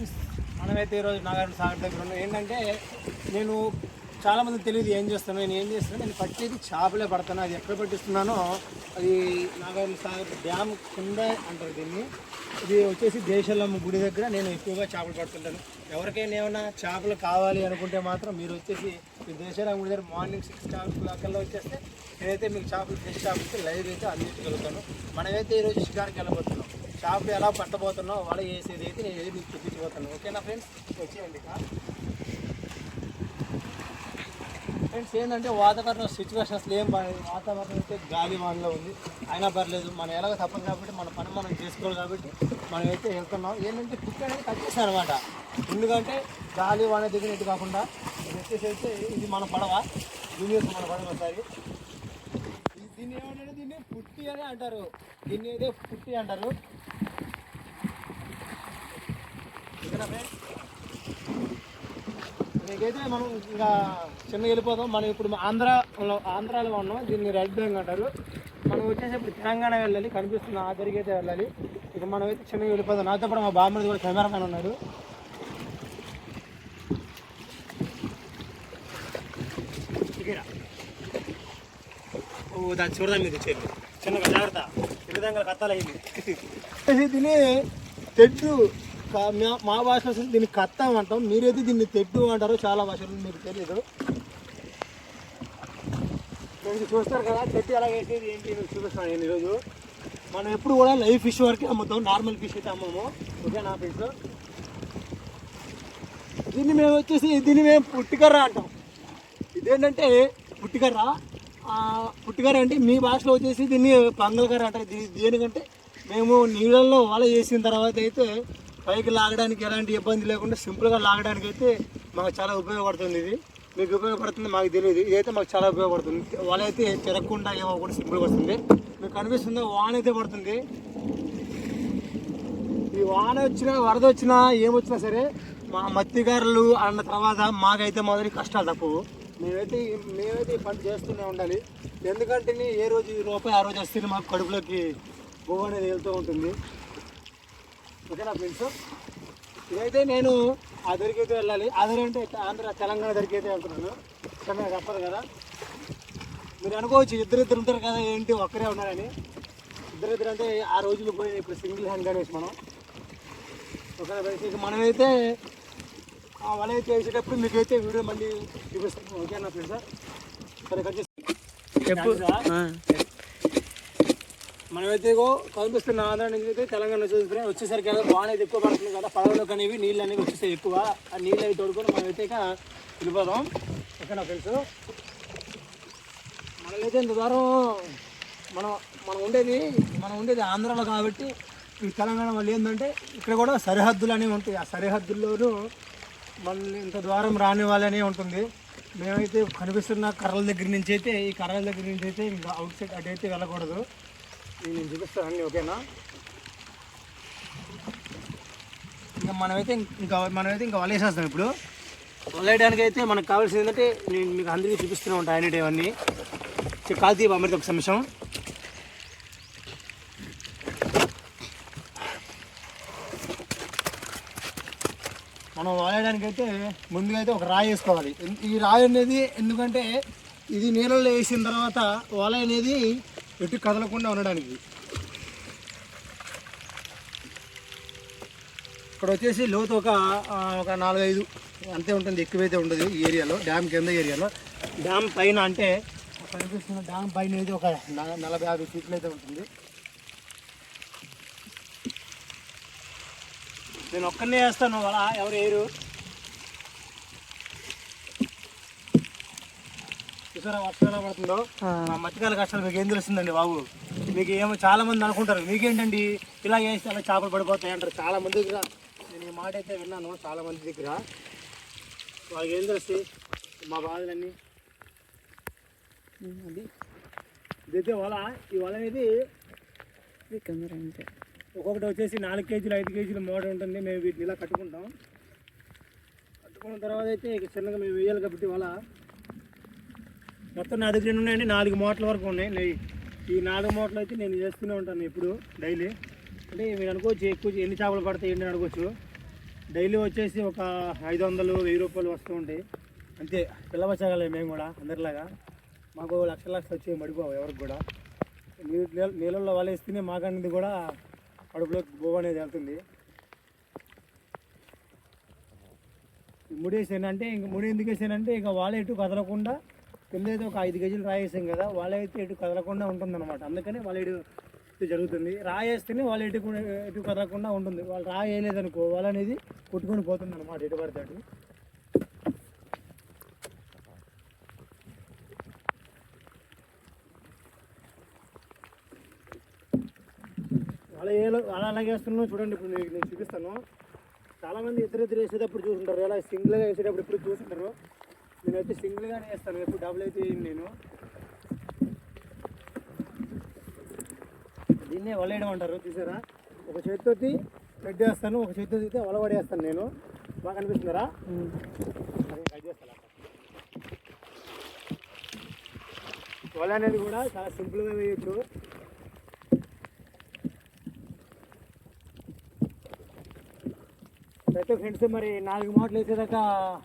Friends మనమైతే ఈరోజు నాగార్జున సాగర్ దగ్గర ఉన్నాం. ఏంటంటే నేను చాలామంది తెలియదు ఏం చేస్తాను నేను ఏం చేస్తాను నేను పట్టేది చేపలే పడతాను. అది ఎక్కడ పట్టిస్తున్నానో అది నాగార్జున సాగర్ డ్యామ్ కింద అంటారు దీన్ని. ఇది వచ్చేసి దేశలమ్మ గుడి దగ్గర నేను ఎక్కువగా చేపలు పడుతుంటాను. ఎవరికైనా ఏమైనా చేపలు కావాలి అనుకుంటే మాత్రం మీరు వచ్చేసి ఈ దేశలమ్మ గుడి దగ్గర మార్నింగ్ సిక్స్ కల్లా వచ్చేస్తే నేనైతే మీకు చేపలు ఫ్రెష్ చేపలకి లైవ్ అయితే అందించగలుగుతాను. మనమైతే ఈరోజు షికార్కి వెళ్ళబోతున్నాం. షాప్ ఎలా పట్టబోతున్నావు వల వేసేది అయితే నేను ఏది మీకు ఓకేనా ఫ్రెండ్స్ వచ్చేయండి ఇక. ఫ్రెండ్స్ ఏంటంటే వాతావరణం సిచ్యువేషన్ అసలు ఏం బాగాలేదు వాతావరణం అయితే గాలి వానలో ఉంది. అయినా పర్లేదు. మనం ఎలాగో తప్పదు కాబట్టి మన పని మనం చేసుకోవాలి కాబట్టి మనం అయితే వెళ్తున్నాం. ఏంటంటే కుక్క అనేది కట్ అనమాట ఎందుకంటే గాలి వాన దిగినట్టు కాకుండా ఇది వచ్చేసి అయితే ఇది మన పడవ. జూనియర్స్ మన పడవ ఒకసారి. దీన్ని ఏమంటే దీన్ని పుట్టి అని అంటారు. దీన్ని అయితే పుట్టి అంటారు. మీకైతే నీకైతే మనం ఇంకా చిన్న వెళ్ళిపోతాం మనం ఇప్పుడు ఆంధ్రాలో ఆంధ్రాలో ఉన్నాం. దీన్ని రెడ్ బ్యాంక్ అంటారు. మనం వచ్చేసి ఇప్పుడు తెలంగాణ వెళ్ళాలి. కనిపిస్తుంది ఆ దగ్గరికి అయితే వెళ్ళాలి. ఇక మనం అయితే చిన్నగా వెళ్ళిపోతాం నాతో పాటు మా బామ్మది కూడా కెమెరామెన్ ఉన్నాడు. ఓ దాన్ని చూడదాం మీద చెల్లి చిన్నగా జాగ్రత్త. ఈ విధంగా కత్తాలయ్యింది దీన్ని తెడ్డు. మా- మా భాష దీన్ని కత్తం అంటాం. మీరైతే దీన్ని తెడ్డు అంటారు చాలా భాషలు మీకు తెలియదు చూస్తారు కదా తెట్టి ఎలా వేసేది ఏంటి చూపిస్తాను నేను ఈరోజు. మనం ఎప్పుడు కూడా లైవ్ ఫిష్ వరకే అమ్ముతాం నార్మల్ ఫిష్ అయితే అమ్మము. ఓకే నా ఫిష్ దీన్ని మేము వచ్చేసి దీన్ని మేము పుట్టికర్ర అంటాం. ఇదేంటంటే పుట్టికర్ర. పుట్టికర్ర అంటే మీ భాషలో వచ్చేసి దీన్ని పంగల్కర్ర అంటారు. దీనికంటే దేనికంటే మేము నీళ్ళల్లో వల చేసిన తర్వాత అయితే పైకి లాగడానికి ఎలాంటి ఇబ్బంది లేకుండా సింపుల్గా లాగడానికి అయితే మాకు చాలా ఉపయోగపడుతుంది ఇది. మీకు ఉపయోగపడుతుంది మాకు తెలియదు. ఇదైతే మాకు చాలా ఉపయోగపడుతుంది. వల అయితే తిరగకుండా ఏమో సింపుల్గా వస్తుంది. మీకు కనిపిస్తుంది వాన అయితే పడుతుంది. ఈ వాన వచ్చినా వరద వచ్చినా ఏమొచ్చినా సరే మా మత్తిగారులు అన్న తర్వాత మాకైతే మొదటి కష్టాలు తప్పవు. మేమైతే మేమైతే ఈ పని చేస్తూనే ఉండాలి. ఎందుకంటే ఏ రోజు ఈ రూపాయి ఆ రోజు వస్తే మాకు కడుపులోకి బొవ్వు అనేది వెళ్తూ ఉంటుంది. ఓకేనా ఫ్రెండ్స్? ఇదైతే నేను ఆ దగ్గరికి అయితే వెళ్ళాలి అదర్ అంటే ఆంధ్ర తెలంగాణ దగ్గరికి అయితే వెళ్తున్నాను. కానీ నాకు తప్పదు కదా. మీరు అనుకోవచ్చు ఇద్దరు ఇద్దరు ఉంటారు కదా ఏంటి ఒక్కరే ఉన్నారని. ఇద్దరు ఇద్దరు అంటే ఆ రోజులు పోయి ఇప్పుడు సింగిల్ హ్యాండ్ మనం. ఒకవేళ వేసి ఇక మనమైతే ఆ వల అయితే వేసేటప్పుడు మీకైతే వీడియో మళ్ళీ చూపిస్తాం ఓకేనా ఫ్రెండ్స్? సరే కట్ చెప్పు. మనమైతే కనిపిస్తున్న ఆంధ్ర నుంచి అయితే తెలంగాణ చూసుకుని వచ్చేసరికి కదా వాన అయితే ఎక్కువ పడుతుంది కదా పడవలో అనేవి నీళ్ళు అనేవి వచ్చేసాయి ఎక్కువ. ఆ నీళ్ళు అవి తోడుకొని మనమైతే ఇక వెళ్ళిపోదాం ఓకేనా ఫ్రెండ్స్ మనమైతే ఇంత దూరం మనం మనం ఉండేది మనం ఉండేది ఆంధ్రాలో కాబట్టి ఈ తెలంగాణ వాళ్ళు ఏంటంటే ఇక్కడ కూడా సరిహద్దులు అనేవి ఉంటాయి. ఆ సరిహద్దుల్లోనూ మనల్ని ఇంత దూరం రాని వాళ్ళనే ఉంటుంది. మేమైతే కనిపిస్తున్న కర్రల దగ్గర నుంచి అయితే ఈ కర్రల దగ్గర నుంచి అయితే ఇంకా అవుట్ సైడ్ అటు అయితే వెళ్ళకూడదు. నేను చూపిస్తాను అన్నీ ఓకేనా? ఇంకా మనమైతే ఇంకా మనమైతే ఇంకా వలేసేస్తాం ఇప్పుడు. వలేయడానికి అయితే మనకు కావాల్సింది ఏంటంటే నేను మీకు అందరికీ చూపిస్తూనే ఉంటాను అన్ని ఇవన్నీ కాల్తీ అమృత ఒక నిమిషం. మనం వాడడానికి అయితే ముందుగా అయితే ఒక రాయి వేసుకోవాలి. ఈ రాయి అనేది ఎందుకంటే ఇది నీళ్ళలో వేసిన తర్వాత వల అనేది ఎటు కదలకుండా ఉండడానికి. ఇక్కడ వచ్చేసి లోతు ఒక ఒక నాలుగైదు అంతే ఉంటుంది ఎక్కువైతే ఉండదు ఈ ఏరియాలో డ్యామ్ కింద ఏరియాలో. డ్యామ్ పైన అంటే కనిపిస్తున్న డ్యామ్ పైన అయితే ఒక నలభై యాభై ఫీట్లు అయితే ఉంటుంది. నేను ఒక్కనే వేస్తాను అలా ఎవరు వేయరు. చూసారా వర్షం ఎలా పడుతుందో మా మధ్యకాల కష్టాలు మీకు ఏం తెలుస్తుందండి బాబు? మీకు ఏమో చాలా మంది అనుకుంటారు. మీకేంటండి? ఇలా వేస్తే అలా చేపలు పడిపోతాయి అంటారు. చాలా మంది దగ్గర నేను ఈ మాట అయితే విన్నాను. చాలా మంది దగ్గర వాళ్ళకి ఏం తెలుసు? మా బాధలన్నీ. అది. ఇదైతే వల. ఈ వల అనేది ఒక్కొక్కటి వచ్చేసి నాలుగు కేజీలు ఐదు కేజీలు మోడ ఉంటుంది. మేము వీటిని ఇలా కట్టుకుంటాం. కట్టుకున్న తర్వాత అయితే ఇక చిన్నగా మేము వేయాలి కాబట్టి వల. మొత్తం నా దగ్గర ఉన్నాయండి? నాలుగు మూటల వరకు ఉన్నాయి. నెయ్యి ఈ నాలుగు మూటలు అయితే నేను చేస్తూనే ఉంటాను ఇప్పుడు డైలీ. అంటే మీరు అనుకోవచ్చు ఎక్కువ ఎన్ని చేపలు పడతాయి ఏంటి అనుకోవచ్చు. డైలీ వచ్చేసి ఒక ఐదు వందలు వెయ్యి రూపాయలు వస్తూ ఉంటాయి. అంతే. పిల్లవచ్చగలే మేము కూడా అందరిలాగా. మాకు లక్షల లక్షలు వచ్చి మడిపోవు ఎవరికి కూడా. నీళ్ళ నీళ్ళల్లో వలేస్తేనే మాకనేది కూడా కడుపులోకి గోవ అనేది వెళ్తుంది. ఈ ముడి ఇంక ముడి ఎందుకు వేసానంటే ఇక వాళ్ళ ఎటు కదలకుండా కింద అయితే ఒక ఐదు కేజీలు రాయేసాం కదా వాళ్ళైతే అయితే కదలకుండా ఉంటుంది అనమాట అందుకని వాళ్ళ ఇటు జరుగుతుంది. రాయేస్తేనే వాళ్ళు ఇటు కూడా- ఎటు కదలకుండా ఉంటుంది. వాళ్ళు రాయలేదనుకో వాళ్ళనేది కొట్టుకొని పోతుంది అనమాట ఇటు పడితే అటు. వాళ్ళ ఏలో అలా అలాగేస్తున్నాం చూడండి ఇప్పుడు నేను నేను చూపిస్తాను. చాలామంది ఇద్దరు ఇద్దరు వేసేటప్పుడు చూసుంటారు ఇలా సింగిల్గా వేసేటప్పుడు ఇప్పుడు చూసుంటారు నేనైతే సింగిల్గానే వేస్తాను ఎప్పుడు డబుల్ అయితే వేయను నేను. దీన్నే వలేయడం అంటారు చూసారా? ఒక చేతితోటి రెడ్ వేస్తాను ఒక చేతితో అయితే వల పడేస్తాను నేను. బాగా ట్రై చేస్తాను. వల అనేది కూడా చాలా సింపుల్గా వేయచ్చు. అయితే ఫ్రెండ్స్. మరి నాలుగు మాటలు వేసేదాకా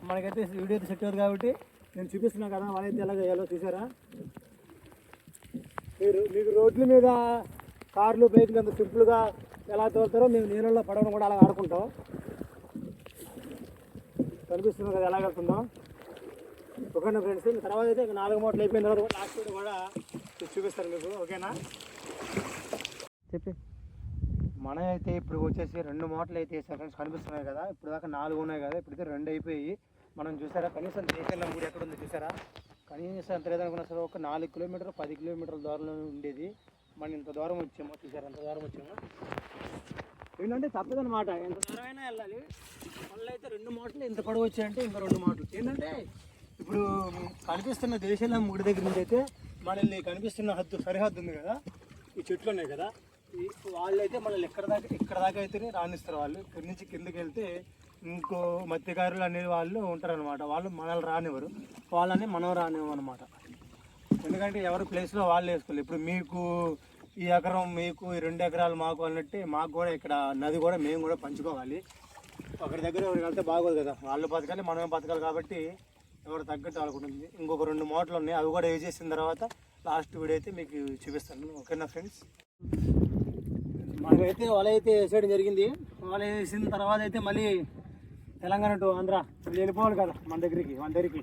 మనకైతే వీడియో అయితే సెట్ అవుతుంది కాబట్టి నేను చూపిస్తున్నాను కదా వాళ్ళైతే ఎలా చేయాలో చూసారా? మీరు మీకు రోడ్ల మీద కార్లు బైక్లు అంత సింపుల్గా ఎలా తోలుతారో మేము నీళ్ళల్లో పడవడం కూడా అలా ఆడుకుంటాం. కనిపిస్తుంది కదా ఎలా వెళ్తుందో ఓకేనా ఫ్రెండ్స్? తర్వాత అయితే నాలుగు మూటలు అయిపోయిన తర్వాత లాస్ట్ కూడా చూపిస్తారు మీకు. ఓకేనా? చెప్పి. మన అయితే ఇప్పుడు వచ్చేసి రెండు మూటలు అయితే సెకండ్స్ కనిపిస్తున్నాయి కదా ఇప్పుడు దాకా నాలుగు ఉన్నాయి కదా ఇప్పుడైతే రెండు అయిపోయి మనం చూసారా కనీసం దేశంలో మూడు ఎక్కడ ఉంది చూసారా? కనీసం ఎంత లేదనుకున్నా సరే ఒక నాలుగు కిలోమీటర్ పది కిలోమీటర్ల దూరంలో ఉండేది. మనం ఇంత దూరం వచ్చాము చూసారా ఎంత దూరం వచ్చాము. ఏంటంటే తప్పదనమాట ఎంత దూరమైనా వెళ్ళాలి. మళ్ళీ అయితే రెండు మాటలు ఇంత పొడవు వచ్చాయంటే ఇంకా రెండు మాటలు ఏంటంటే ఇప్పుడు కనిపిస్తున్న దేశంలో ముడి దగ్గర నుంచి అయితే మనల్ని కనిపిస్తున్న హద్దు సరిహద్దు ఉంది కదా ఈ చెట్లు ఉన్నాయి కదా వాళ్ళైతే మనల్ని ఎక్కడ దాకా ఎక్కడ దాకా అయితేనే రాణిస్తారు వాళ్ళు. ఇక్కడి నుంచి కిందకి వెళ్తే ఇంకో మత్స్యకారులు అనే వాళ్ళు ఉంటారనమాట వాళ్ళు మనల్ని రానివ్వరు. వాళ్ళని మనం రానివ్వం అనమాట ఎందుకంటే ఎవరి ప్లేస్లో వాళ్ళు వేసుకోవాలి ఇప్పుడు మీకు ఈ ఎకరం మీకు ఈ రెండు ఎకరాలు మాకు అన్నట్టు మాకు కూడా ఇక్కడ నది కూడా మేము కూడా పంచుకోవాలి. ఒకరి దగ్గర ఎవరికి వెళ్తే బాగోదు కదా. వాళ్ళు బతకాలి మనమే బతకాలి కాబట్టి ఎవరు తగ్గట్టు వాళ్ళకుంటుంది ఇంకొక రెండు మోటలు ఉన్నాయి. అవి కూడా వేసేసిన తర్వాత లాస్ట్ వీడియో అయితే మీకు చూపిస్తాను. ఓకేనా ఫ్రెండ్స్? మనకైతే వల అయితే వేసేయడం జరిగింది. వల వేసిన తర్వాత అయితే మళ్ళీ తెలంగాణ టు ఆంధ్ర. మళ్ళీ వెళ్ళిపోవాలి కదా మన దగ్గరికి మన దగ్గరికి.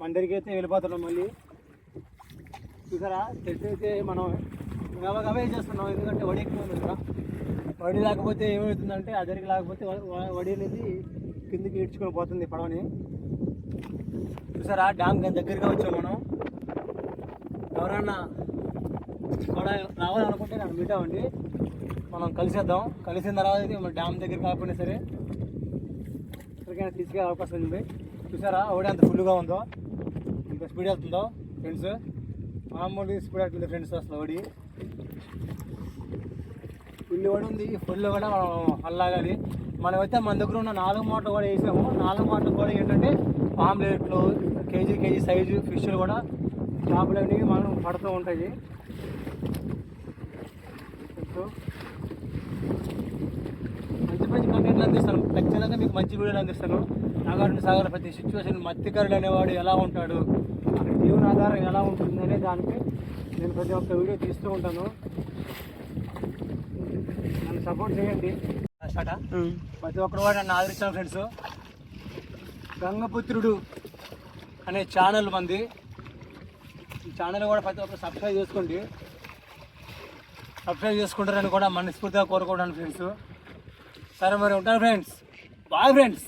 మన దగ్గరికి అయితే వెళ్ళిపోతున్నాం మళ్ళీ. చూసారా? చెట్టు అయితే మనం గవగవే చేస్తున్నాం. ఎందుకంటే వడి ఎక్కువ ఉంది కదా. వడి లేకపోతే ఏమవుతుందంటే ఆ దగ్గరికి లేకపోతే వడి అనేది కిందికి ఈడ్చుకొని పోతుంది పడవని. చూసారా? డ్యామ్ దగ్గరగా వచ్చాం మనం. ఎవరన్నా అక్కడ రావాలనుకుంటే నాకు మీట్ అవ్వండి. మనం కలిసేద్దాం. కలిసిన తర్వాత అయితే మన డ్యామ్ దగ్గర కాకపోయినా సరే ఎక్కడికైనా తీసుకెళ్ళే అవకాశం ఉంది. చూసారా? ఓడి అంత ఫుల్గా ఉందో. ఇంత స్పీడ్ వెళ్తుందో ఫ్రెండ్స్ మామూలు స్పీడ్ వెళ్తుంది ఫ్రెండ్స్ అసలు ఒకటి ఫుల్ కూడా ఉంది. ఫుల్ కూడా మనం అల్లాగాలి. మనమైతే మన దగ్గర ఉన్న నాలుగు మాటలు కూడా వేసాము. నాలుగు మాటలు కూడా ఏంటంటే ఆమ్లెట్లు కేజీ కేజీ సైజు ఫిష్లు కూడా చేపలు అనేవి మనం పడుతూ ఉంటాయి. మంచి మంచి కంటెంట్లు అందిస్తాను. ఖచ్చితంగా మీకు మంచి వీడియోలు అందిస్తాను. నాగార్జున సాగర్ ప్రతి సిచ్యువేషన్ మత్స్యకారుడు అనేవాడు ఎలా ఉంటాడు? అక్కడ జీవనాధారం ఎలా ఉంటుంది అనే దానికి నేను ప్రతి ఒక్క వీడియో తీస్తూ ఉంటాను. నన్ను సపోర్ట్ చేయండి. ప్రతి ఒక్కరు కూడా నన్ను ఆదరించాను ఫ్రెండ్స్ గంగపుత్రుడు అనే ఛానల్ మంది. ఈ ఛానల్ కూడా ప్రతి ఒక్కరు సబ్స్క్రైబ్ చేసుకోండి. సబ్స్క్రైబ్ చేసుకుంటారని కూడా మనస్ఫూర్తిగా కోరుకోవడానికి ఫ్రెండ్స్ సరే మరి ఉంటాను ఫ్రెండ్స్ బాయ్ ఫ్రెండ్స్